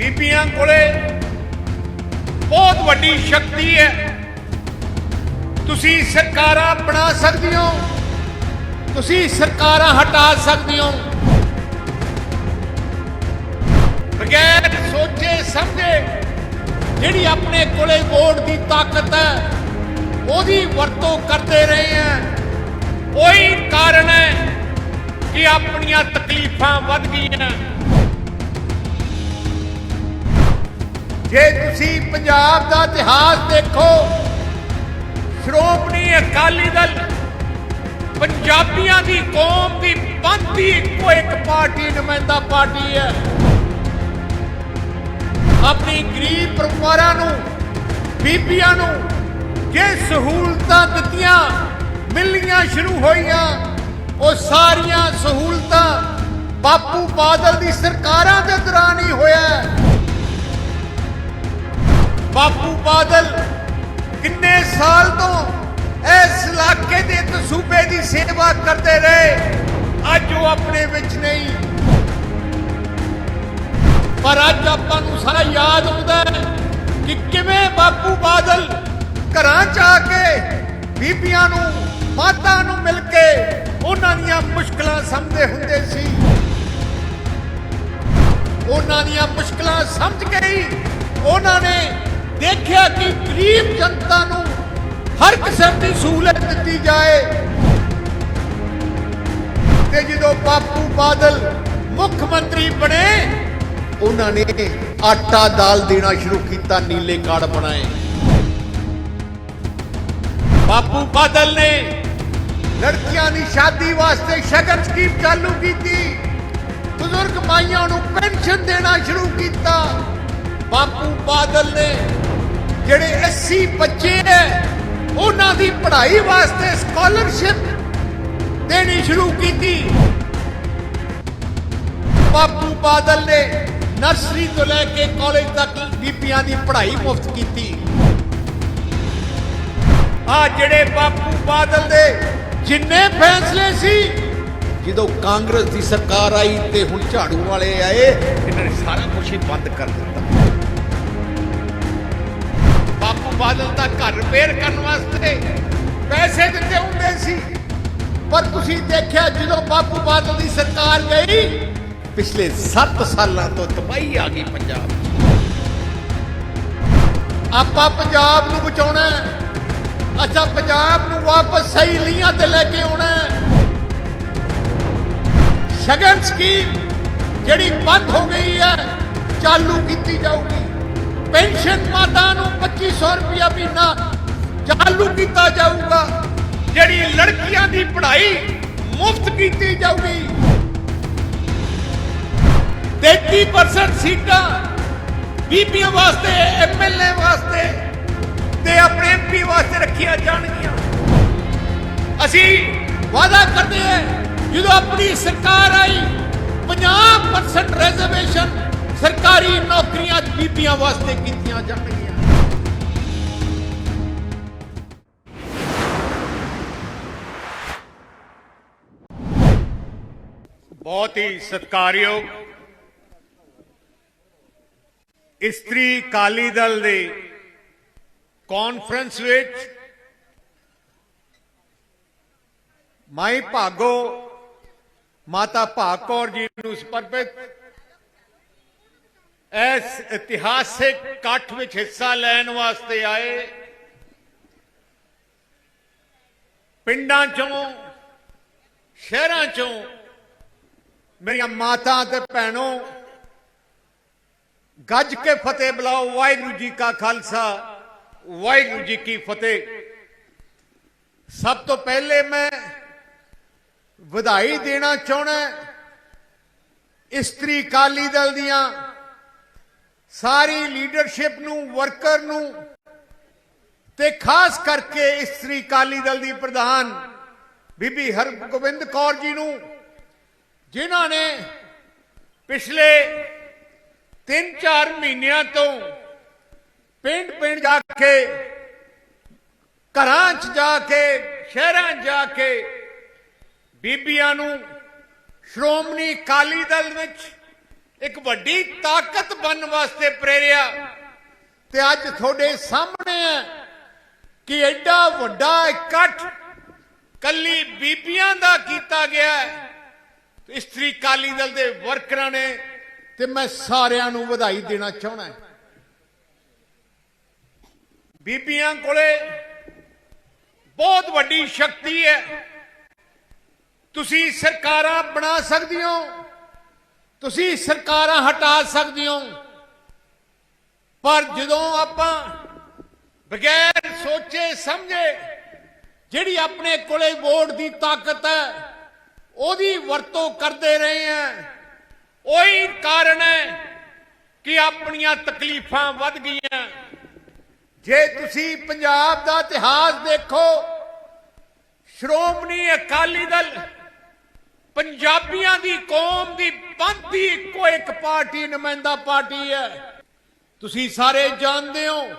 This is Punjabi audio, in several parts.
ਬੀਬੀਆਂ ਕੋਲੇ ਬਹੁਤ ਵੱਡੀ ਸ਼ਕਤੀ ਹੈ। ਤੁਸੀਂ ਸਰਕਾਰਾਂ ਬਣਾ ਸਕਦੇ ਹੋ। ਤੁਸੀਂ ਸਰਕਾਰਾਂ ਹਟਾ ਸਕਦੇ ਹੋ। ਬਗੈਰ ਸੋਚੇ ਸਮਝੇ ਜਿਹੜੀ ਆਪਣੇ ਕੋਲੇ ਵੋਟ ਦੀ ਤਾਕਤ ਹੈ, ਉਹਦੀ ਵਰਤੋਂ ਕਰਦੇ ਰਹੇ ਆ ਉਹੀ ਕਾਰਨ ਹੈ ਕਿ ਆਪਣੀਆਂ ਤਕਲੀਫਾਂ ਵੱਧ ਗਈਆਂ। ਜੇ ਤੁਸੀਂ ਪੰਜਾਬ ਦਾ ਇਤਿਹਾਸ ਦੇਖੋ, ਸ਼੍ਰੋਮਣੀ ਅਕਾਲੀ ਦਲ ਪੰਜਾਬੀਆਂ ਦੀ ਕੌਮ ਦੀ ਪੰਥੀ ਇੱਕੋ ਇੱਕ ਪਾਰਟੀ, ਨੁਮਾਇੰਦਾ ਪਾਰਟੀ ਹੈ। ਆਪਣੀ ਗਰੀਬ ਪਰਿਵਾਰਾਂ ਨੂੰ, ਬੀਬੀਆਂ ਨੂੰ ਜੇ ਸਹੂਲਤਾਂ ਦਿੱਤੀਆਂ, ਮਿਲਣੀਆਂ ਸ਼ੁਰੂ ਹੋਈਆਂ, ਉਹ ਸਾਰੀਆਂ ਸਹੂਲਤਾਂ ਬਾਪੂ ਬਾਦਲ ਦੀ ਸਰਕਾਰਾਂ ਦੇ ਦੌਰਾਨ ਬਾਦਲ ਕਿੰਨੇ ਸਾਲ ਤੋਂ ਇਸ ਇਲਾਕੇ ਦੇ ਤੇ ਸੂਬੇ ਦੀ ਸੇਵਾ ਕਰਦੇ ਰਹੇ, ਅੱਜ ਉਹ ਆਪਣੇ ਵਿੱਚ ਨਹੀਂ। ਪਰ ਅੱਜ ਆਪਾਂ ਨੂੰ ਸਾਰਾ ਯਾਦ ਆਉਂਦਾ ਹੈ ਕਿ ਕਿਵੇਂ ਬਾਪੂ ਬਾਦਲ ਘਰਾਂ ਚ ਆ ਕੇ ਬੀਬੀਆਂ ਨੂੰ, ਮਾਤਾ ਨੂੰ ਮਿਲ ਕੇ ਉਹਨਾਂ ਦੀਆਂ ਮੁਸ਼ਕਲਾਂ ਸਮਝਦੇ ਹੁੰਦੇ ਸੀ। ਉਹਨਾਂ ਦੀਆਂ ਮੁਸ਼ਕਲਾਂ ਸਮਝ ਕੇ ਹੀ ਉਹਨਾਂ ਨੇ ਦੇਖਿਆ ਕਿ ਗਰੀਬ ਜਨਤਾ ਨੂੰ ਹਰ ਕਿਸਮ ਦੀ ਸਹੂਲਤ ਦਿੱਤੀ ਜਾਏ। ਤੇ ਜਦੋਂ ਬਾਪੂ ਬਾਦਲ ਮੁੱਖ ਮੰਤਰੀ ਬਣੇ, ਉਹਨਾਂ ਨੇ ਆਟਾ ਦਾਲ ਦੇਣਾ ਸ਼ੁਰੂ ਕੀਤਾ, ਨੀਲੇ ਕਾਰਡ ਬਣਾਏ। ਬਾਪੂ ਬਾਦਲ ਨੇ ਲੜਕੀਆਂ ਦੀ ਸ਼ਾਦੀ ਵਾਸਤੇ ਸ਼ਗਨ ਸਕੀਮ ਚਾਲੂ ਕੀਤੀ। ਬਜ਼ੁਰਗ ਮਾਈਆਂ ਨੂੰ ਪੈਨਸ਼ਨ ਦੇਣਾ ਸ਼ੁਰੂ ਕੀਤਾ। ਬਾਪੂ ਬਾਦਲ ਨੇ ਜਿਹੜੇ 80 ਬੱਚੇ ਹੈ ਉਹਨਾਂ ਦੀ ਪੜ੍ਹਾਈ ਵਾਸਤੇ ਸਕਾਲਰਸ਼ਿਪ ਦੇਣੀ ਸ਼ੁਰੂ ਕੀਤੀ। ਬਾਪੂ ਬਾਦਲ ਨੇ ਨਰਸਰੀ ਤੋਂ ਲੈ ਕੇ ਕਾਲਜ ਤੱਕ ਬੀਬੀਆਂ ਦੀ ਪੜ੍ਹਾਈ ਮੁਫਤ ਕੀਤੀ। ਆ ਜਿਹੜੇ ਬਾਪੂ ਬਾਦਲ ਦੇ ਜਿੰਨੇ ਫੈਸਲੇ ਸੀ, ਜਦੋਂ ਕਾਂਗਰਸ ਦੀ ਸਰਕਾਰ ਆਈ ਤੇ ਹੁਣ ਝਾੜੂ ਵਾਲੇ ਆਏ, ਇਹਨਾਂ ਨੇ ਸਾਰਾ ਕੁਝ ਹੀ ਬੰਦ ਕਰ ਦਿੱਤਾ। ਬਾਦਲ ਦਾ ਘਰ ਰਿਪੇਅਰ ਕਰਨ ਵਾਸਤੇ ਪੈਸੇ ਦਿੱਤੇ ਹੁੰਦੇ ਸੀ ਪਰ ਤੁਸੀਂ ਦੇਖਿਆ ਜਦੋਂ ਬਾਪੂ ਬਾਦਲ ਦੀ ਸਰਕਾਰ ਗਈ, ਪਿਛਲੇ 7 ਸਾਲਾਂ ਤੋਂ ਤਬਾਹੀ ਆ ਗਈ ਪੰਜਾਬ ਆਪਾਂ ਪੰਜਾਬ ਨੂੰ ਬਚਾਉਣਾ ਹੈ। ਅੱਛਾ, ਪੰਜਾਬ ਨੂੰ ਵਾਪਸ ਸਹੀ ਲੀਹਾਂ ਤੇ ਲੈ ਕੇ ਆਉਣਾ ਹੈ। ਸ਼ਗਨ ਸਕੀਮ ਜਿਹੜੀ ਬੰਦ ਹੋ ਗਈ ਹੈ, ਚਾਲੂ ਕੀਤੀ ਜਾਊਗੀ ਪੈਨਸ਼ਨ ਮਾਤਾ ਨੂੰ 2500 ਰੁਪਇਆ ਮਹੀਨਾ ਚਾਲੂ ਕੀਤਾ ਜਾਊਗਾ ਜਿਹੜੀ ਲੜਕੀਆਂ ਦੀ ਪੜ੍ਹਾਈ ਮੁਫਤ ਕੀਤੀ ਜਾਊਗੀ 33% ਸੀਟਾਂ ਬੀਬੀਆਂ ਵਾਸਤੇ ਐਮਐਲਏ ਵਾਸਤੇ ਤੇ ਆਪਣੇ ਐਮਪੀ ਵਾਸਤੇ ਰੱਖੀਆਂ ਜਾਣਗੀਆਂ ਅਸੀਂ ਵਾਅਦਾ ਕਰਦੇ ਹਾਂ ਜਦੋਂ ਆਪਣੀ ਸਰਕਾਰ ਆਈ 50% ਰਿਜ਼ਰਵੇਸ਼ਨ ਸਰਕਾਰੀ ਨੌਕਰੀਆਂ ਬੀਬੀਆਂ ਵਾਸਤੇ ਕੀਤੀਆਂ ਜਾਣਗੀਆਂ। ਬਹੁਤ ਹੀ ਸਤਿਕਾਰਯੋਗ ਇਸਤਰੀ ਕਾਲੀ ਦਲ ਦੇ ਕਾਨਫਰੰਸ ਵਿੱਚ ਮਾਈ ਭਾਗੋ, ਮਾਤਾ ਭਾਗ ਕੌਰ ਜੀ ਨੂੰ ਸਮਰਪਿਤ ਇਸ ਇਤਿਹਾਸਿਕ ਇਕੱਠ ਵਿੱਚ ਹਿੱਸਾ ਲੈਣ ਵਾਸਤੇ ਆਏ। ਪਿੰਡਾਂ ਚੋਂ, ਸ਼ਹਿਰਾਂ ਚੋਂ, ਮੇਰੀਆਂ ਮਾਤਾ ਤੇ ਭੈਣੋ, ਗੱਜ ਕੇ ਫਤਿਹ ਬੁਲਾਓ, ਵਾਹਿਗੁਰੂ ਜੀ ਕਾ ਖਾਲਸਾ, ਵਾਹਿਗੁਰੂ ਜੀ ਕੀ ਫਤਿਹ। ਸਭ ਤੋਂ ਪਹਿਲੇ ਮੈਂ ਵਧਾਈ ਦੇਣਾ ਚਾਹਣਾ ਇਸਤਰੀ ਕਾਲੀ ਦਲ ਦੀਆਂ ਸਾਰੀ ਲੀਡਰਸ਼ਿਪ ਨੂੰ, ਵਰਕਰ ਨੂੰ ਤੇ ਖਾਸ ਕਰਕੇ ਇਸਤਰੀ ਕਾਲੀ ਦਲ ਦੀ ਪ੍ਰਧਾਨ ਬੀਬੀ ਹਰਗੋਬਿੰਦ ਕੌਰ ਜੀ ਨੂੰ, ਜਿਨ੍ਹਾਂ ਨੇ ਪਿਛਲੇ 3-4 ਮਹੀਨਿਆਂ ਤੋਂ ਪਿੰਡ ਪਿੰਡ ਜਾ ਕੇ, ਘਰਾਂ 'ਚ ਜਾ ਕੇ, ਸ਼ਹਿਰਾਂ 'ਚ ਜਾ ਕੇ ਬੀਬੀਆਂ ਨੂੰ ਸ਼੍ਰੋਮਣੀ ਅਕਾਲੀ ਦਲ ਵਿੱਚ ਇੱਕ ਵੱਡੀ ਤਾਕਤ ਬਣਨ ਵਾਸਤੇ ਪ੍ਰੇਰਿਆ। ਤੇ ਅੱਜ ਤੁਹਾਡੇ ਸਾਹਮਣੇ ਹੈ ਕਿ ਐਡਾ ਵੱਡਾ ਇਕੱਠ ਕੱਲੀ ਬੀਬੀਆਂ ਦਾ ਕੀਤਾ ਗਿਆ ਹੈ। ਇਸਤਰੀ ਕਾਲੀ ਦਲ ਦੇ ਵਰਕਰਾਂ ਨੇ ਤੇ ਮੈਂ ਸਾਰਿਆਂ ਨੂੰ ਵਧਾਈ ਦੇਣਾ ਚਾਹਣਾ ਬੀਬੀਆਂ ਕੋਲੇ ਬਹੁਤ ਵੱਡੀ ਸ਼ਕਤੀ ਹੈ। ਤੁਸੀਂ ਸਰਕਾਰਾਂ ਬਣਾ ਸਕਦੇ ਹੋ। ਤੁਸੀਂ ਸਰਕਾਰਾਂ ਹਟਾ ਸਕਦੇ ਹੋ। ਪਰ ਜਦੋਂ ਆਪਾਂ ਬਗੈਰ ਸੋਚੇ ਸਮਝੇ, ਜਿਹੜੀ ਆਪਣੇ ਕੋਲੇ ਵੋਟ ਦੀ ਤਾਕਤ ਹੈ, ਉਹਦੀ ਵਰਤੋਂ ਕਰਦੇ ਰਹੇ ਆ ਉਹੀ ਕਾਰਨ ਹੈ ਕਿ ਆਪਣੀਆਂ ਤਕਲੀਫਾਂ ਵੱਧ ਗਈਆਂ। ਜੇ ਤੁਸੀਂ ਪੰਜਾਬ ਦਾ ਇਤਿਹਾਸ ਦੇਖੋ, ਸ਼੍ਰੋਮਣੀ ਅਕਾਲੀ ਦਲ ਪੰਜਾਬੀਆਂ ਦੀ ਕੌਮ ਦੀ ਪੰਥ ਦੀ ਇੱਕੋ ਇੱਕ ਪਾਰਟੀ, ਨੁਮਾਇੰਦਾ ਪਾਰਟੀ ਹੈ। ਤੁਸੀਂ ਸਾਰੇ ਜਾਣਦੇ ਹੋ,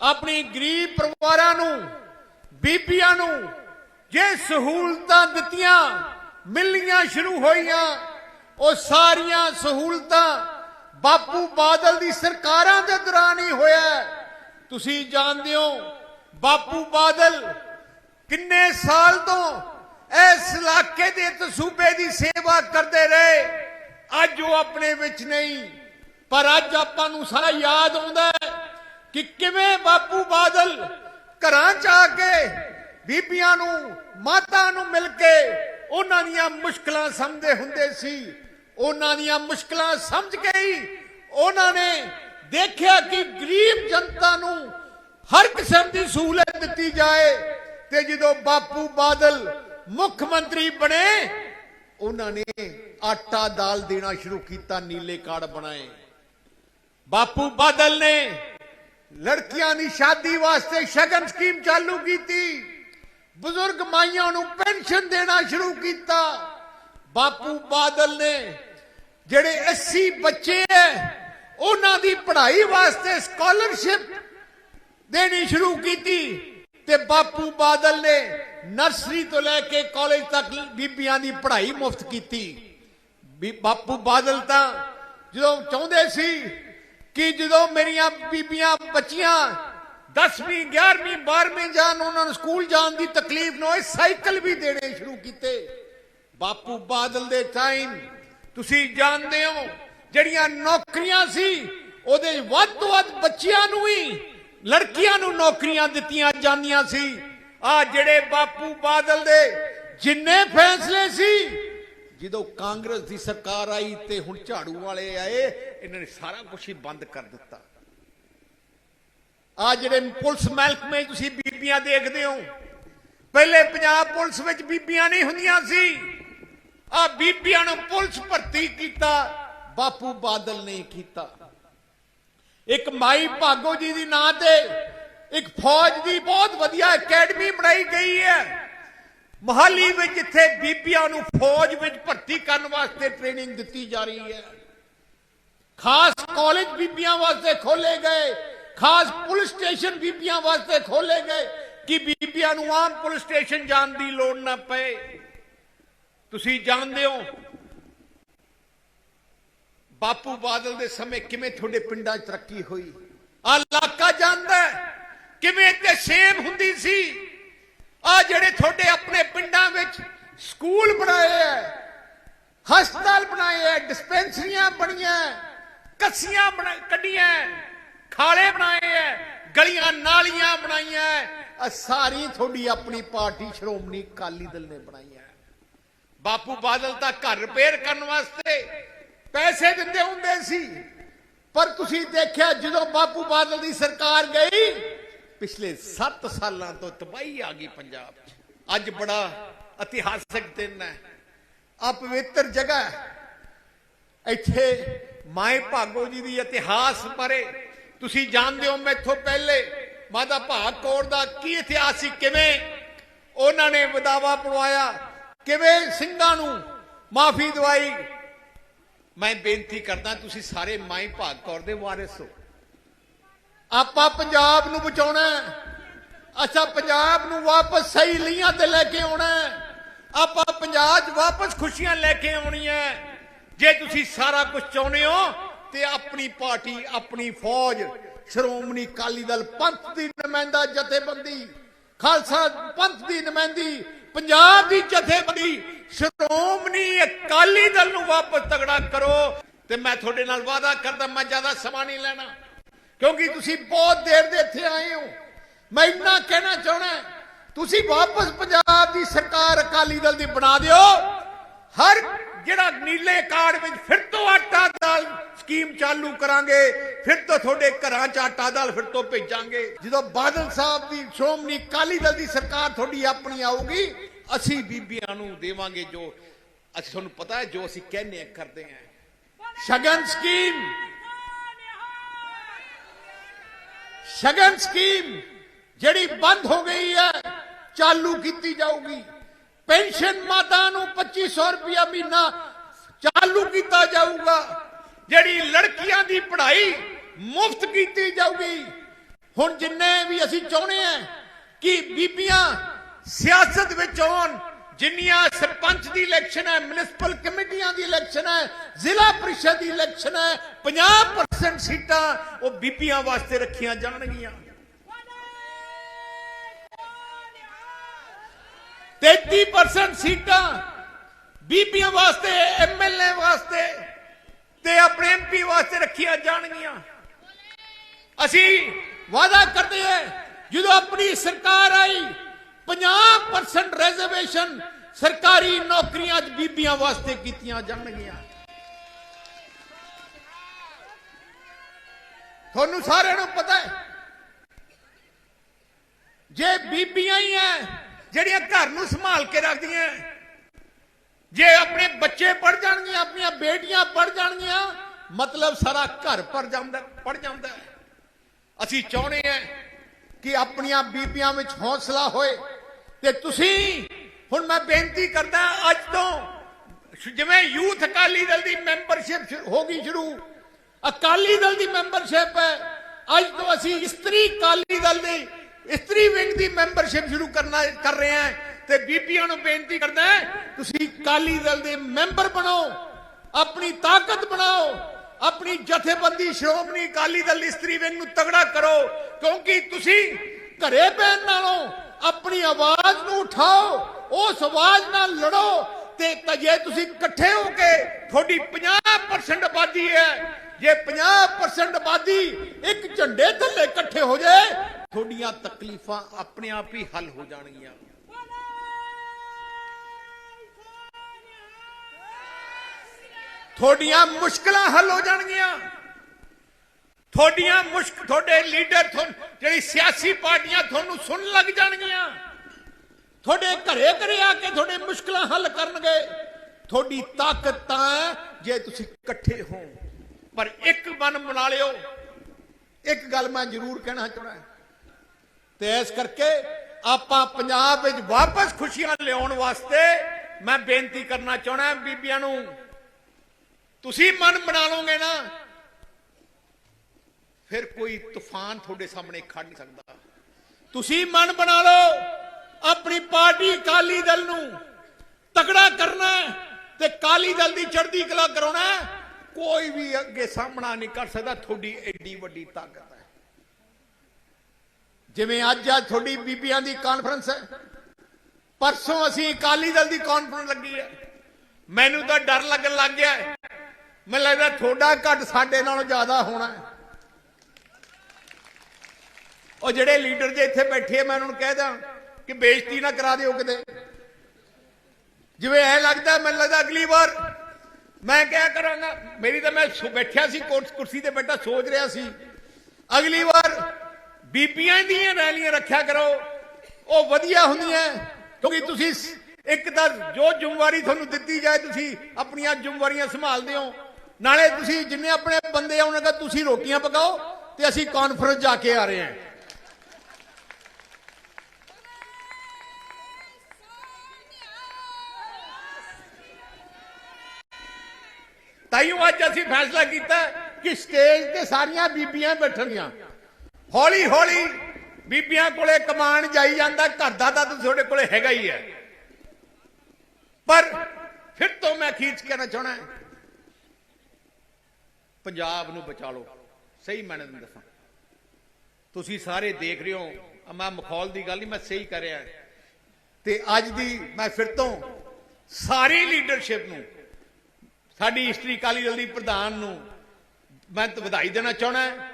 ਆਪਣੀ ਗਰੀਬ ਪਰਿਵਾਰਾਂ ਨੂੰ, ਬੀਬੀਆਂ ਨੂੰ ਜੇ ਸਹੂਲਤਾਂ ਦਿੱਤੀਆਂ, ਮਿਲਣੀਆਂ ਸ਼ੁਰੂ ਹੋਈਆਂ, ਉਹ ਸਾਰੀਆਂ ਸਹੂਲਤਾਂ ਬਾਪੂ ਬਾਦਲ ਦੀ ਸਰਕਾਰਾਂ ਦੇ ਦੌਰਾਨ ਹੀ ਹੋਇਆ ਤੁਸੀਂ ਜਾਣਦੇ ਹੋ, ਬਾਪੂ ਬਾਦਲ ਕਿੰਨੇ ਸਾਲ ਤੋਂ ਇਸ ਇਲਾਕੇ ਦੇ ਤੇ ਸੂਬੇ ਦੀ ਸੇਵਾ ਕਰਦੇ ਰਹੇ। ਅੱਜ ਉਹ ਆਪਣੇ ਵਿੱਚ ਨਹੀਂ, ਪਰ ਅੱਜ ਆਪਾਂ ਨੂੰ ਸਾਰਾ ਯਾਦ ਆਉਂਦਾ ਹੈ ਕਿ ਕਿਵੇਂ ਬਾਪੂ ਬਾਦਲ ਘਰਾਂ ਚ ਆ ਕੇ ਬੀਬੀਆਂ ਨੂੰ, ਮਾਤਾ ਨੂੰ ਮਿਲ ਕੇ ਉਹਨਾਂ ਦੀਆਂ ਮੁਸ਼ਕਲਾਂ ਸਮਝਦੇ ਹੁੰਦੇ ਸੀ। ਉਹਨਾਂ ਦੀਆਂ ਮੁਸ਼ਕਲਾਂ ਸਮਝ ਕੇ ਹੀ ਉਹਨਾਂ ਨੇ ਦੇਖਿਆ ਕਿ ਗਰੀਬ ਜਨਤਾ ਨੂੰ ਹਰ ਕਿਸਮ ਦੀ ਸਹੂਲਤ ਦਿੱਤੀ ਜਾਏ ਤੇ ਜਦੋਂ ਬਾਪੂ ਬਾਦਲ ਮੁੱਖ ਮੰਤਰੀ ਬਣੇ। ਉਹਨਾਂ ਨੇ ਆਟਾ ਦਾਲ ਦੇਣਾ ਸ਼ੁਰੂ ਕੀਤਾ, ਨੀਲੇ ਕਾਰਡ ਬਣਾਏ। ਬਾਪੂ ਬਾਦਲ ਨੇ ਲੜਕੀਆਂ ਦੀ ਸ਼ਾਦੀ ਵਾਸਤੇ ਸ਼ਗਨ ਸਕੀਮ ਚਾਲੂ ਕੀਤੀ। ਬਜ਼ੁਰਗ ਮਾਈਆਂ ਨੂੰ ਪੈਨਸ਼ਨ ਦੇਣਾ ਸ਼ੁਰੂ ਕੀਤਾ। ਬਾਪੂ ਬਾਦਲ ਨੇ ਜਿਹੜੇ 80 ਬੱਚੇ ਐ, ਉਹਨਾਂ ਦੀ ਪੜ੍ਹਾਈ ਵਾਸਤੇ ਸਕਾਲਰਸ਼ਿਪ ਦੇਣੀ ਸ਼ੁਰੂ ਕੀਤੀ। ਤੇ ਬਾਪੂ ਬਾਦਲ ਨੇ ਨਰਸਰੀ ਤੋਂ ਲੈ ਕੇ ਕਾਲਜ ਤੱਕ ਬੀਬੀਆਂ ਦੀ ਪੜ੍ਹਾਈ ਮੁਫਤ ਕੀਤੀ। ਵੀ ਬਾਪੂ ਬਾਦਲ ਤਾਂ ਜਦੋਂ ਚਾਹੁੰਦੇ ਸੀ ਕਿ ਜਦੋਂ ਮੇਰੀਆਂ ਬੀਬੀਆਂ ਬੱਚੀਆਂ 10ਵੀਂ 11ਵੀਂ 12ਵੀਂ ਜਾਣ, ਉਹਨਾਂ ਨੂੰ ਸਕੂਲ ਜਾਣ ਦੀ ਤਕਲੀਫ ਨਾ ਹੋਏ, ਸਾਈਕਲ ਵੀ ਦੇਣੇ ਸ਼ੁਰੂ ਕੀਤੇ। ਬਾਪੂ ਬਾਦਲ ਦੇ ਟਾਈਮ ਤੁਸੀਂ ਜਾਣਦੇ ਹੋ, ਜਿਹੜੀਆਂ ਨੌਕਰੀਆਂ ਸੀ, ਉਹਦੇ ਵੱਧ ਤੋਂ ਵੱਧ ਬੱਚਿਆਂ ਨੂੰ ਹੀ ਲੜਕੀਆਂ ਨੂੰ ਨੌਕਰੀਆਂ ਦਿੱਤੀਆਂ ਜਾਂਦੀਆਂ ਸੀ। ਆ ਜਿਹੜੇ ਬਾਪੂ ਬਾਦਲ ਦੇ ਜਿੰਨੇ ਫੈਸਲੇ ਸੀ, ਜਦੋਂ ਕਾਂਗਰਸ ਦੀ ਸਰਕਾਰ ਆਈ ਤੇ ਹੁਣ ਝਾੜੂ ਵਾਲੇ ਆਏ, ਇਹਨਾਂ ਨੇ ਸਾਰਾ ਕੁਝ ਹੀ ਬੰਦ ਕਰ ਦਿੱਤਾ। ਆ ਜਿਹੜੇ ਪੁਲਿਸ ਮਹਿਕਮੇ ਤੁਸੀਂ ਬੀਬੀਆਂ ਦੇਖਦੇ ਹੋ, ਪਹਿਲੇ ਪੰਜਾਬ ਪੁਲਿਸ ਵਿੱਚ ਬੀਬੀਆਂ ਨਹੀਂ ਹੁੰਦੀਆਂ ਸੀ। ਆ ਬੀਬੀਆਂ ਨੂੰ ਪੁਲਿਸ ਭਰਤੀ ਕੀਤਾ, ਬਾਪੂ ਬਾਦਲ ਨੇ ਕੀਤਾ। ਇੱਕ ਮਾਈ ਭਾਗੋ ਜੀ ਦੀ ਨਾਂ ਤੇ ਇੱਕ ਫੌਜ ਦੀ ਬਹੁਤ ਵਧੀਆ ਅਕੈਡਮੀ ਬਣਾਈ ਗਈ ਹੈ। ਮਹਾਲੀ ਵਿੱਚ ਜਿੱਥੇ ਬੀਬੀਆਂ ਨੂੰ ਫੌਜ ਵਿੱਚ ਭਰਤੀ ਕਰਨ ਵਾਸਤੇ ਟ੍ਰੇਨਿੰਗ ਦਿੱਤੀ ਜਾ ਰਹੀ ਹੈ। ਖਾਸ ਕਾਲਜ ਬੀਬੀਆਂ ਵਾਸਤੇ ਖੋਲੇ ਗਏ, ਖਾਸ ਪੁਲਿਸ ਸਟੇਸ਼ਨ ਬੀਬੀਆਂ ਵਾਸਤੇ ਖੋਲੇ ਗਏ ਕਿ ਬੀਬੀਆਂ ਨੂੰ ਆਮ ਪੁਲਿਸ ਸਟੇਸ਼ਨ ਜਾਣ ਦੀ ਲੋੜ ਨਾ ਪਏ। ਤੁਸੀਂ ਜਾਣਦੇ ਹੋ ਬਾਪੂ ਬਾਦਲ ਦੇ ਸਮੇਂ ਕਿਵੇਂ ਤੁਹਾਡੇ ਪਿੰਡਾਂ 'ਚ ਤਰੱਕੀ ਹੋਈ? ਆ ਇਲਾਕਾ ਜਾਂਦਾ ਕਿਵੇਂ ਇੱਥੇ ਸੇਮ ਹੁੰਦੀ ਸੀ? ਆ ਜਿਹੜੇ ਤੁਹਾਡੇ ਆਪਣੇ ਪਿੰਡਾਂ ਵਿੱਚ ਸਕੂਲ ਬਣਾਏ ਐ, ਹਸਪਤਾਲ ਬਣਾਏ ਐ, ਡਿਸਪੈਂਸਰੀਆਂ ਬਣੀਆਂ ਕੱਸੀਆਂ ਬਣਾ, ਕੱਢੀਆਂ ਖਾਲੇ ਬਣਾਏ ਐ, ਗਲੀਆਂ ਨਾਲੀਆਂ ਬਣਾਈਆਂ ਆ ਸਾਰੀ ਤੁਹਾਡੀ ਆਪਣੀ ਪਾਰਟੀ ਸ਼੍ਰੋਮਣੀ ਅਕਾਲੀ ਦਲ ਨੇ ਬਣਾਈਆਂ ਬਾਪੂ ਬਾਦਲ ਤਾਂ ਘਰ ਰਿਪੇਅਰ ਕਰਨ ਵਾਸਤੇ ਪੈਸੇ ਦਿੰਦੇ ਹੁੰਦੇ ਸੀ। ਪਰ ਤੁਸੀਂ ਦੇਖਿਆ ਜਦੋਂ ਬਾਪੂ ਬਾਦਲ ਦੀ ਸਰਕਾਰ ਗਈ, ਪਿਛਲੇ 7 ਸਾਲਾਂ ਤੋਂ ਤਬਾਹੀ ਆ ਗਈ ਪੰਜਾਬ 'ਚ। ਅੱਜ ਬੜਾ ਇਤਿਹਾਸਕ ਦਿਨ ਹੈ। ਆ ਪਵਿੱਤਰ ਜਗ੍ਹਾ ਹੈ। ਇੱਥੇ ਮਾਏ ਭਾਗੋ ਜੀ ਦੀ ਇਤਿਹਾਸ ਬਾਰੇ ਤੁਸੀਂ ਜਾਣਦੇ ਹੋ ਮੈਥੋਂ ਪਹਿਲੇ। ਮਾਤਾ ਭਾਗ ਕੌਰ ਦਾ ਕੀ ਇਤਿਹਾਸ ਸੀ, ਕਿਵੇਂ ਉਹਨਾਂ ਨੇ ਵਿਦਾਵਾ ਪਵਾਇਆ ਕਿਵੇਂ ਸਿੰਘਾਂ ਨੂੰ ਮਾਫੀ ਦਵਾਈ ਮੈਂ ਬੇਨਤੀ ਕਰਦਾ, ਤੁਸੀਂ ਸਾਰੇ ਮਾਈ ਭਾਗ ਕੌਰ ਦੇ ਵਾਰਿਸ ਹੋ ਆਪਾਂ ਪੰਜਾਬ ਨੂੰ ਬਚਾਉਣਾ ਹੈ। ਪੰਜਾਬ ਨੂੰ ਵਾਪਸ ਸਹੀ ਲੀਆਂ ਤੇ ਲੈ ਕੇ ਆਉਣਾ ਹੈ। ਆਪਾਂ ਪੰਜਾਬ 'ਚ ਵਾਪਸ ਖੁਸ਼ੀਆਂ ਲੈ ਕੇ ਆਉਣੀਆਂ ਜੇ ਤੁਸੀਂ ਸਾਰਾ ਕੁਝ ਚਾਹੁੰਦੇ ਹੋ, ਤੇ ਆਪਣੀ ਪਾਰਟੀ, ਆਪਣੀ ਫੌਜ, ਸ਼੍ਰੋਮਣੀ ਅਕਾਲੀ ਦਲ, ਪੰਥ ਦੀ ਨੁਮਾਇੰਦਾ, ਜਥੇਬੰਦੀ, ਖਾਲਸਾ ਪੰਥ ਦੀ ਨੁਮਾਇੰਦੀ ਪੰਜਾਬ ਦੀ ਜਥੇਬੰਦੀ ਸ਼੍ਰੋਮਣੀ ਅਕਾਲੀ ਦਲ ਨੂੰ ਵਾਪਸ ਤਗੜਾ ਕਰੋ ਤੇ ਮੈਂ ਤੁਹਾਡੇ ਨਾਲ ਵਾਅਦਾ ਕਰਦਾ ਮੈਂ ਜ਼ਿਆਦਾ ਸਮਾਂ ਨਹੀਂ ਲੈਣਾ। ਕਿਉਂਕਿ ਤੁਸੀਂ ਬਹੁਤ ਦੇਰ ਦੇ ਇੱਥੇ ਆਏ ਹੋ। ਮੈਂ ਇੰਨਾ ਕਹਿਣਾ ਚਾਹਣਾ ਤੁਸੀਂ ਵਾਪਸ ਪੰਜਾਬ ਦੀ ਸਰਕਾਰ ਅਕਾਲੀ ਦਲ ਦੀ ਬਣਾ ਦਿਓ। ਹਰ ਜਿਹੜਾ ਨੀਲੇ ਕਾਰਡ ਵਿੱਚ ਫਿਰ ਤੋਂ ਆਟਾ ਦਾਲ ਸਕੀਮ ਚਾਲੂ ਕਰਾਂਗੇ, ਫਿਰ ਤੋਂ ਤੁਹਾਡੇ ਘਰਾਂ 'ਚ ਆਟਾ ਦਾਲ ਫਿਰ ਤੋਂ ਭੇਜਾਂਗੇ। ਜਦੋਂ ਬਾਦਲ ਸਾਹਿਬ ਦੀ, ਸ਼੍ਰੋਮਣੀ ਅਕਾਲੀ ਦਲ ਦੀ ਸਰਕਾਰ ਤੁਹਾਡੀ ਆਪਣੀ ਆਊਗੀ, ਅਸੀਂ ਬੀਬੀਆਂ ਨੂੰ ਦੇਵਾਂਗੇ ਜੋ, ਅਸੀਂ ਤੁਹਾਨੂੰ ਪਤਾ ਹੈ ਜੋ ਅਸੀਂ ਕਹਿੰਦੇ ਆ ਕਰਦੇ ਹਾਂ। ਸ਼ਗਨ ਸਕੀਮ। ਸ਼ਗਨ ਸਕੀਮ ਜਿਹੜੀ ਬੰਦ ਹੋ ਗਈ ਹੈ, ਚਾਲੂ ਕੀਤੀ ਜਾਊਗੀ। ਪੈਨਸ਼ਨ ਮਾਤਾ ਨੂੰ 2500 ਰੁਪਇਆ ਮਹੀਨਾ ਚਾਲੂ ਕੀਤਾ ਜਾਊਗਾ। ਜਿਹੜੀ ਲੜਕੀਆਂ ਦੀ ਪੜ੍ਹਾਈ ਮੁਫਤ ਕੀਤੀ ਜਾਊਗੀ। ਹੁਣ ਜਿੰਨੇ ਵੀ ਅਸੀਂ ਚਾਹੁੰਦੇ ਆ ਕਿ ਬੀਬੀਆਂ ਸਿਆਸਤ ਵਿੱਚ ਆਉਣ, ਜਿੰਨੀਆਂ ਸਰਪੰਚ ਦੀ ਇਲੈਕਸ਼ਨ ਹੈ, ਮਿਊਨਿਸਪਲ ਕਮੇਟੀਆਂ ਦੀ ਇਲੈਕਸ਼ਨ ਹੈ, ਜ਼ਿਲ੍ਹਾ ਪ੍ਰੀਸ਼ਦ ਦੀ ਇਲੈਕਸ਼ਨ ਹੈ 50% ਸੀਟਾਂ ਉਹ ਬੀਬੀਆਂ ਵਾਸਤੇ ਰੱਖੀਆਂ ਜਾਣਗੀਆਂ। 33% ਸੀਟਾਂ ਬੀਬੀਆਂ ਵਾਸਤੇ ਐਮਐਲਏ ਵਾਸਤੇ ਤੇ ਆਪਣੇ ਐਮਪੀ ਵਾਸਤੇ ਰੱਖੀਆਂ ਜਾਣਗੀਆਂ। ਅਸੀਂ ਵਾਅਦਾ ਕਰਦੇ ਹਾਂ, ਜਦੋਂ ਆਪਣੀ ਸਰਕਾਰ ਆਈ 50% ਰਿਜ਼ਰਵੇਸ਼ਨ ਸਰਕਾਰੀ ਨੌਕਰੀਆਂ 'ਚ ਬੀਬੀਆਂ ਵਾਸਤੇ ਕੀਤੀਆਂ ਜਾਣਗੀਆਂ। ਤੁਹਾਨੂੰ ਸਾਰਿਆਂ ਨੂੰ ਪਤਾ ਹੈ, ਜੇ ਬੀਬੀਆਂ ਹੀ ਐ ਜਿਹੜੀਆਂ ਘਰ ਨੂੰ ਸੰਭਾਲ ਕੇ ਰੱਖਦੀਆਂ ਜੇ ਆਪਣੇ ਬੱਚੇ ਪੜ ਜਾਣਗੀਆਂ, ਆਪਣੀਆਂ ਬੇਟੀਆਂ ਪੜ ਜਾਣਗੀਆਂ, ਮਤਲਬ ਸਾਰਾ ਘਰ ਪਰ ਜਾਂਦਾ ਪੜ ਜਾਂਦਾ ਅਸੀਂ ਚਾਹੁੰਦੇ ਹਾਂ ਕਿ ਆਪਣੀਆਂ ਬੀਬੀਆਂ ਵਿੱਚ ਹੌਸਲਾ ਹੋਏ। ਤੇ ਤੁਸੀਂ, ਹੁਣ ਮੈਂ ਬੇਨਤੀ ਕਰਦਾ, ਅੱਜ ਤੋਂ ਜਿਵੇਂ ਯੂਥ ਅਕਾਲੀ ਦਲ ਦੀ ਮੈਂਬਰਸ਼ਿਪ ਹੋ ਗਈ ਸ਼ੁਰੂ, ਅਕਾਲੀ ਦਲ ਦੀ ਮੈਂਬਰਸ਼ਿਪ ਹੈ ਅੱਜ ਤੋਂ ਅਸੀਂ ਇਸਤਰੀ ਅਕਾਲੀ ਦਲ ਦੀ ਇਸਤਰੀ ਵਿੰਗ ਦੀ ਮੈਂਬਰਸ਼ਿਪ ਸ਼ੁਰੂ ਕਰਨਾ, ਕਰ ਰਹੇ ਹਾਂ ਤੇ ਬੀਬੀਆਂ ਨੂੰ ਬੇਨਤੀ ਕਰਦਾ ਤੁਸੀਂ ਅਕਾਲੀ ਦਲ ਦੇ ਮੈਂਬਰ ਬਣੋ, ਆਪਣੀ ਤਾਕਤ ਬਣਾਓ, ਆਪਣੀ ਜਥੇਬੰਦੀ ਸ਼੍ਰੋਮਣੀ ਅਕਾਲੀ ਦਲ ਇਸਤਰੀ ਵਿੰਗ ਨੂੰ ਤਗੜਾ ਕਰੋ, ਕਿਉਂਕਿ ਤੁਸੀਂ ਘਰੇ ਬੈਣ ਨਾਲੋਂ ਆਪਣੀ ਆਵਾਜ਼ ਨੂੰ ਉਠਾਓ, ਉਸ ਆਵਾਜ਼ ਨਾਲ ਲੜੋ ਤੇ ਜੇ ਤੁਸੀਂ ਇਕੱਠੇ ਹੋ ਕੇ ਤੁਹਾਡੀ 50% ਆਬਾਦੀ ਹੈ। ਜੇ 50% ਆਬਾਦੀ ਇੱਕ ਝੰਡੇ ਥੱਲੇ ਇਕੱਠੇ ਹੋ ਜਾਏ ਤੁਹਾਡੀਆਂ ਤਕਲੀਫਾਂ ਆਪਣੇ ਆਪ ਹੀ ਹੱਲ ਹੋ ਜਾਣਗੀਆਂ। ਤੁਹਾਡੀਆਂ ਮੁਸ਼ਕਲਾਂ ਹੱਲ ਹੋ ਜਾਣਗੀਆਂ। ਤੁਹਾਡੀਆਂ ਮੁਸ਼ਕ, ਤੁਹਾਡੇ ਲੀਡਰ ਜਿਹੜੀ ਸਿਆਸੀ ਪਾਰਟੀਆਂ ਤੁਹਾਨੂੰ ਸੁਣ ਲੱਗ ਜਾਣਗੀਆਂ। ਤੁਹਾਡੇ ਘਰੇ ਘਰੇ ਆ ਕੇ ਤੁਹਾਡੇ ਮੁਸ਼ਕਲਾਂ ਹੱਲ ਕਰਨਗੇ। ਤੁਹਾਡੀ ਤਾਕਤ ਤਾਂ ਹੈ ਜੇ ਤੁਸੀਂ ਇਕੱਠੇ ਹੋ ਪਰ ਇੱਕ ਮਨ ਬਣਾ ਲਿਓ। ਇੱਕ ਗੱਲ ਮੈਂ ਜ਼ਰੂਰ ਕਹਿਣਾ ਚਾਹੁੰਦਾ ਤੇ ਇਸ ਕਰਕੇ ਆਪਾਂ ਪੰਜਾਬ ਵਿੱਚ ਵਾਪਸ ਖੁਸ਼ੀਆਂ ਲਿਆਉਣ ਵਾਸਤੇ ਮੈਂ ਬੇਨਤੀ ਕਰਨਾ ਚਾਹੁੰਦਾ ਬੀਬੀਆਂ ਨੂੰ। ਤੁਸੀਂ ਮਨ ਬਣਾ ਲਓਗੇ ਨਾ, ਫਿਰ ਕੋਈ ਤੂਫਾਨ ਤੁਹਾਡੇ ਸਾਹਮਣੇ ਖੜ ਨਹੀਂ ਸਕਦਾ। ਤੁਸੀਂ ਮਨ ਬਣਾ ਲਓ, ਆਪਣੀ ਪਾਰਟੀ ਅਕਾਲੀ ਦਲ ਨੂੰ ਤਕੜਾ ਕਰਨਾ ਤੇ ਅਕਾਲੀ ਦਲ ਦੀ ਚੜ੍ਹਦੀ ਕਲਾ ਕਰਾਉਣਾ ਕੋਈ ਵੀ ਅੱਗੇ ਸਾਹਮਣਾ ਨਹੀਂ ਕਰ ਸਕਦਾ, ਤੁਹਾਡੀ ਐਡੀ ਵੱਡੀ ਤਾਕਤ। ਜਿਵੇਂ ਅੱਜ ਅੱਜ ਤੁਹਾਡੀ ਬੀਬੀਆਂ ਦੀ ਕਾਨਫਰੰਸ ਹੈ। ਪਰਸੋਂ ਅਸੀਂ ਅਕਾਲੀ ਦਲ ਦੀ ਕਾਨਫਰੰਸ ਲੱਗੀ ਹੈ। ਮੈਨੂੰ ਤਾਂ ਡਰ ਲੱਗਣ ਲੱਗ ਗਿਆ ਮੈਨੂੰ ਲੱਗਦਾ ਤੁਹਾਡਾ ਘੱਟ ਸਾਡੇ ਨਾਲੋਂ ਜ਼ਿਆਦਾ ਹੋਣਾ ਹੈ। ਉਹ ਜਿਹੜੇ ਲੀਡਰ ਜੇ ਇੱਥੇ ਬੈਠੇ ਮੈਂ ਉਹਨਾਂ ਨੂੰ ਕਹਿ ਦਾਂ ਕਿ ਬੇਇੱਜ਼ਤੀ ਨਾ ਕਰਾ ਦਿਓ ਕਿਤੇ। ਜਿਵੇਂ ਐ ਲੱਗਦਾ, ਮੈਨੂੰ ਲੱਗਦਾ ਅਗਲੀ ਵਾਰ ਮੈਂ ਕਿਆ ਕਰਾਂਗਾ? ਮੇਰੀ ਤਾਂ ਮੈਂ ਬੈਠਿਆ ਸੀ ਕੋਰਸ ਕੁਰਸੀ ਤੇ ਬੈਠਾ, ਸੋਚ ਰਿਹਾ ਸੀ। ਅਗਲੀ ਵਾਰ ਬੀਬੀਆਂ ਦੀਆਂ ਰੈਲੀਆਂ ਰੱਖਿਆ ਕਰੋ। ਉਹ ਵਧੀਆ ਹੁੰਦੀਆਂ ਕਿਉਂਕਿ ਤੁਸੀਂ ਇੱਕ ਤਾਂ ਜੋ ਜ਼ਿੰਮੇਵਾਰੀ ਤੁਹਾਨੂੰ ਦਿੱਤੀ ਜਾਏ, ਤੁਸੀਂ ਆਪਣੀਆਂ ਜ਼ਿੰਮੇਵਾਰੀਆਂ ਸੰਭਾਲਦੇ ਹੋ। ਨਾਲੇ ਤੁਸੀਂ ਜਿੰਨੇ ਆਪਣੇ ਬੰਦੇ ਆ ਉਹਨਾਂ ਦਾ ਤੁਸੀਂ ਰੋਟੀਆਂ ਪਕਾਓ ਤੇ ਅਸੀਂ ਕਾਨਫਰੰਸ ਜਾ ਕੇ ਆ ਰਹੇ ਹਾਂ। ਤਾਈਓ ਅੱਜ ਅਸੀਂ ਫੈਸਲਾ ਕੀਤਾ ਕਿ ਸਟੇਜ ਤੇ ਸਾਰੀਆਂ ਬੀਬੀਆਂ ਬੈਠਣਗੀਆਂ। ਹੌਲੀ ਹੌਲੀ ਬੀਬੀਆਂ ਕੋਲੇ ਕਮਾਨ ਜਾਈ ਜਾਂਦਾ, ਘਰ ਦਾ ਤਾਂ ਤੁਹਾਡੇ ਕੋਲੇ ਹੈਗਾ ਹੀ ਹੈ। ਪਰ ਫਿਰ ਤੋਂ ਮੈਂ ਖੀਚ ਕਹਿਣਾ ਚਾਹਣਾ ਪੰਜਾਬ ਨੂੰ ਬਚਾ ਲਓ। ਸਹੀ ਮੈਨੇ ਤੁਹਾਨੂੰ ਦੱਸਾਂ। ਤੁਸੀਂ ਸਾਰੇ ਦੇਖ ਰਹੇ ਹੋ ਮੈਂ ਮਖੌਲ ਦੀ ਗੱਲ ਨਹੀਂ, ਮੈਂ ਸਹੀ ਕਰ ਰਿਹਾ। ਤੇ ਅੱਜ ਦੀ ਮੈਂ ਫਿਰ ਤੋਂ ਸਾਰੀ ਲੀਡਰਸ਼ਿਪ ਨੂੰ, ਸਾਡੀ ਹਿਸਟਰੀ ਅਕਾਲੀ ਦਲ ਦੀ ਪ੍ਰਧਾਨ ਨੂੰ ਮੈਂ ਵਧਾਈ ਦੇਣਾ ਚਾਹਣਾ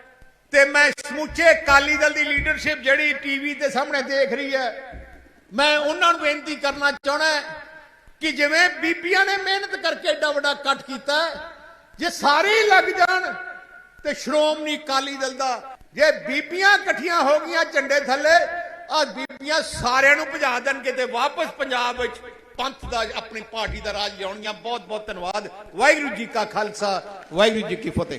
ਤੇ ਮੈਂ ਸਮੁੱਚੇ ਅਕਾਲੀ ਦਲ ਦੀ ਲੀਡਰਸ਼ਿਪ ਜਿਹੜੀ ਟੀਵੀ ਤੇ ਸਾਹਮਣੇ ਦੇਖ ਰਹੀ ਹੈ, ਮੈਂ ਉਹਨਾਂ ਨੂੰ ਬੇਨਤੀ ਕਰਨਾ ਚਾਹਣਾ ਕਿ ਜਿਵੇਂ ਬੀਬੀਆਂ ਨੇ ਮਿਹਨਤ ਕਰਕੇ ਏਡਾ ਵੱਡਾ ਕੱਟ ਕੀਤਾ, ਜੇ ਸਾਰੇ ਲੱਗ ਜਾਣ, ਤੇ ਸ਼੍ਰੋਮਣੀ ਅਕਾਲੀ ਦਲ ਦਾ। ਜੇ ਬੀਬੀਆਂ ਇਕੱਠੀਆਂ ਹੋ ਗਈਆਂ ਝੰਡੇ ਥੱਲੇ ਆ ਬੀਬੀਆਂ ਸਾਰਿਆਂ ਨੂੰ ਭਜਾ ਦੇਣਗੇ ਤੇ ਵਾਪਸ ਪੰਜਾਬ ਵਿੱਚ ਪੰਥ ਦਾ, ਆਪਣੀ ਪਾਰਟੀ ਦਾ ਰਾਜ ਲਿਆਉਣਗੀਆਂ। ਬਹੁਤ ਬਹੁਤ ਧੰਨਵਾਦ। ਵਾਹਿਗੁਰੂ ਜੀ ਕਾ ਖਾਲਸਾ, ਵਾਹਿਗੁਰੂ ਜੀ ਕੀ ਫਤਿਹ।